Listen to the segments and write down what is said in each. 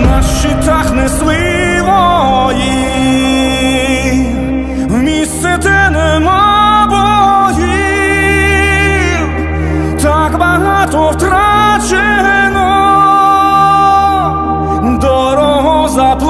на щитах несли вої, в місце, де нема боїв, так багато втрачено, дорого заплачено,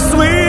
щитах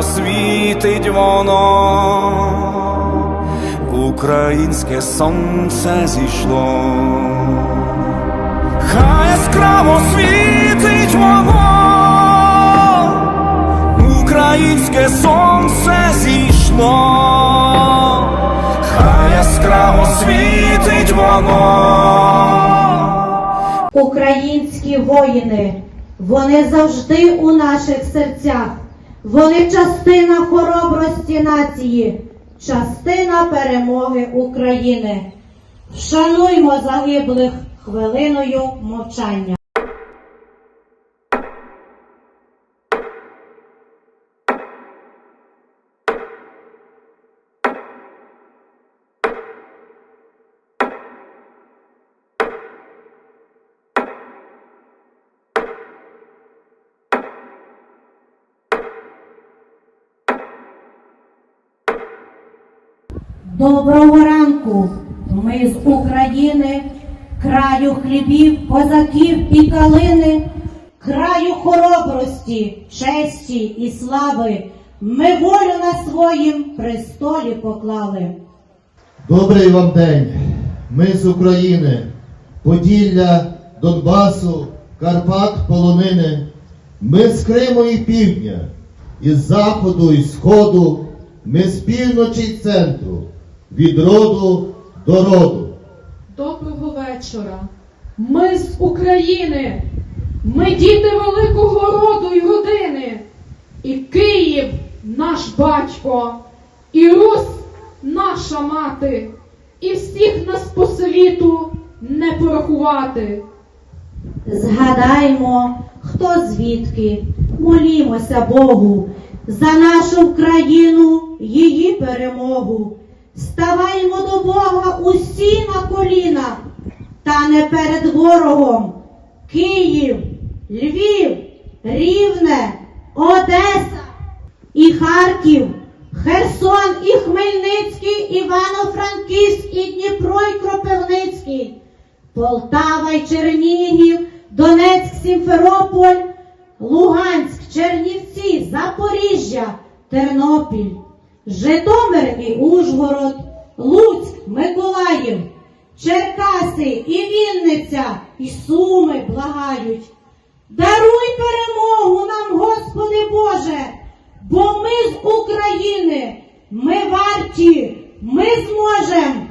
яскраво світить воно, українське сонце зійшло, хай яскраво світить воно, українське сонце зійшло, хай яскраво світить воно. Українські воїни, вони завжди у наших серцях. Вони частина хоробрості нації, частина перемоги України. Вшануймо загиблих хвилиною мовчання. Доброго ранку! Ми з України, краю хлібів, козаків і калини, краю хоробрості, честі і слави. Ми волю на своїм престолі поклали. Добрий вам день. Ми з України, Поділля, Донбасу, Карпат, Полонини. Ми з Криму і півдня, із заходу і сходу, ми з півночі й центру, від роду до роду. Доброго вечора. Ми з України. Ми діти великого роду й родини. І Київ наш батько, і Русь наша мати, і всіх нас по світу не порахувати. Згадаймо, хто звідки, молімося Богу за нашу країну, її перемогу. Ставаймо до Бога усі на коліна, та не перед ворогом. Київ, Львів, Рівне, Одеса і Харків, Херсон і Хмельницький, Івано-Франківськ і Дніпро і Кропивницький. Полтава й Чернігів, Донецьк, Сімферополь, Луганськ, Чернівці, Запоріжжя, Тернопіль, Житомир і Ужгород, Луцьк, Миколаїв, Черкаси і Вінниця, і Суми благають. Даруй перемогу нам, Господи Боже, бо ми з України, ми варті, ми зможемо.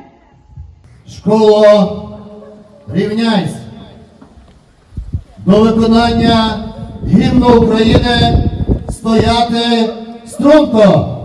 Школо, рівняйся. До виконання гімну України стояти струнко.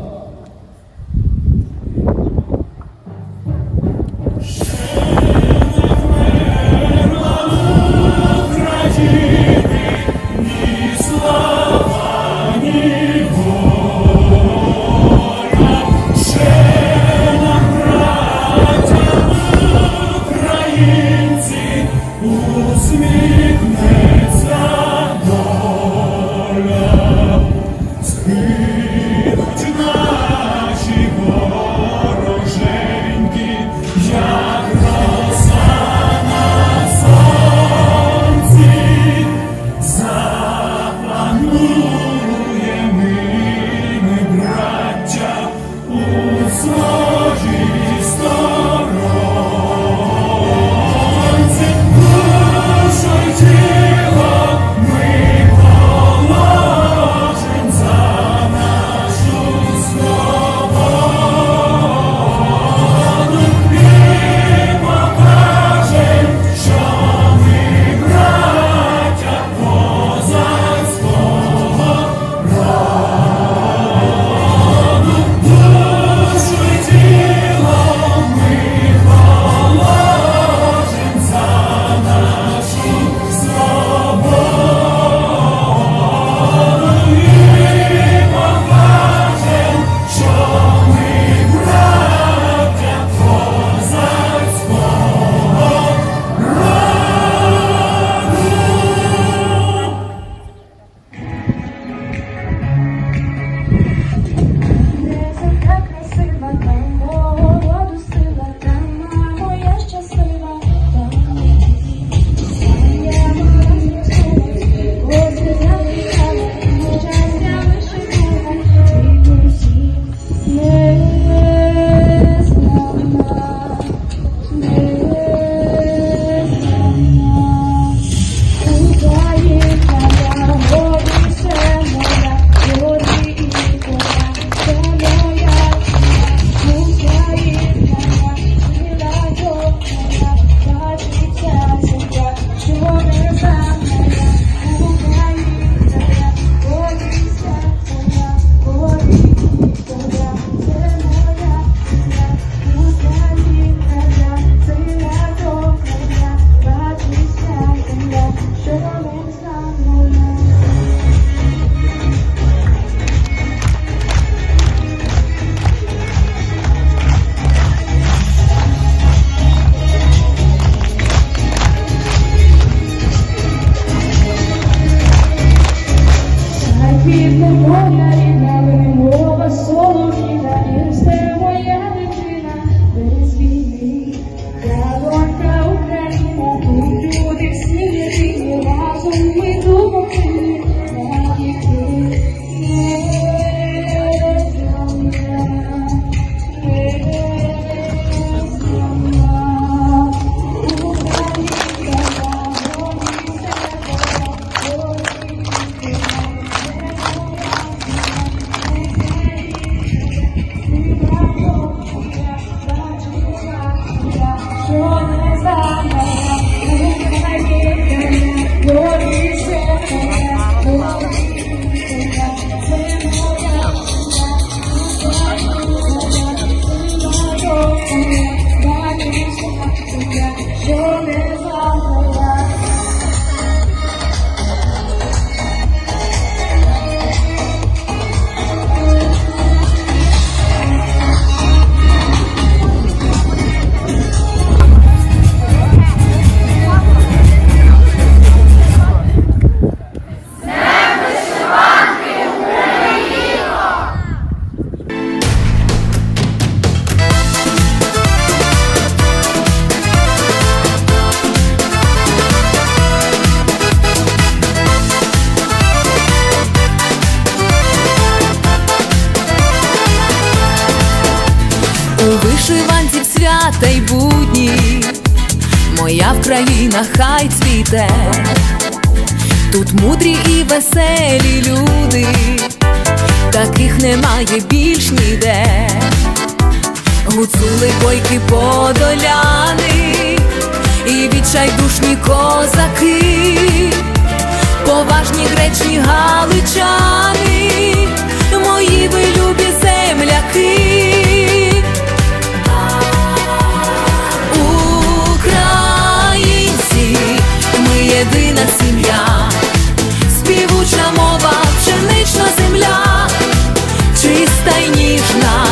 Thank you. Немає більш ніде. Гуцули бойки подоляни і відчайдушні козаки, поважні гречні галичани, мої ви любі земляки. Українці, ми єдина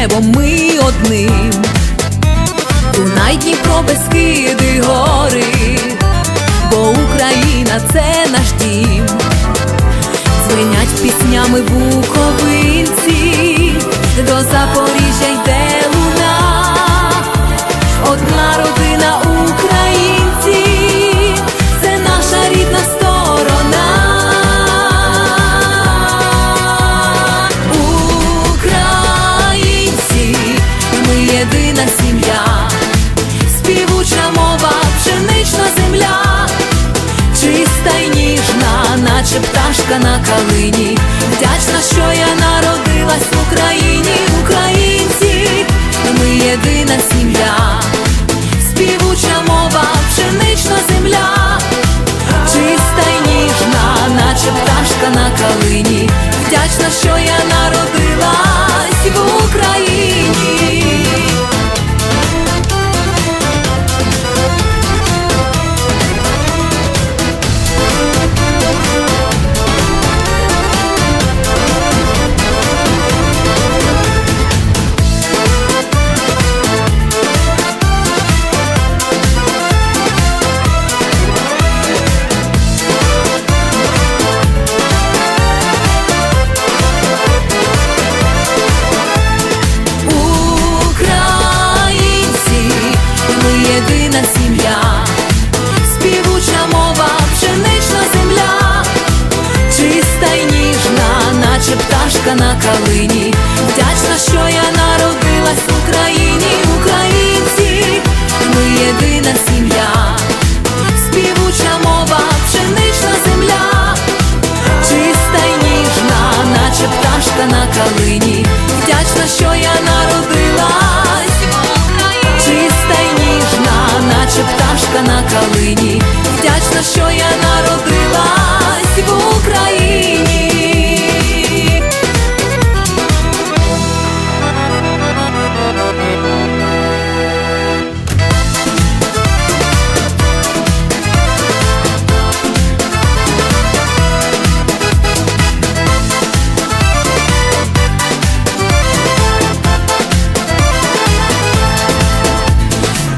небом ми одним. Дунай, Дніпро, Бескиди, гори, бо Україна це наш дім. звинять піснями буковинці,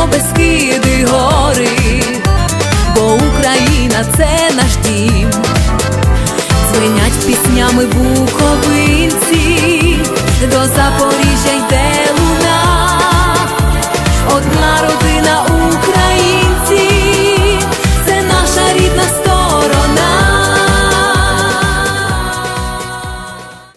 небо безкиди гори, бо Україна це наш дім, звинять піснями буковинці, до Запоріжжя йде луна, одна родина у.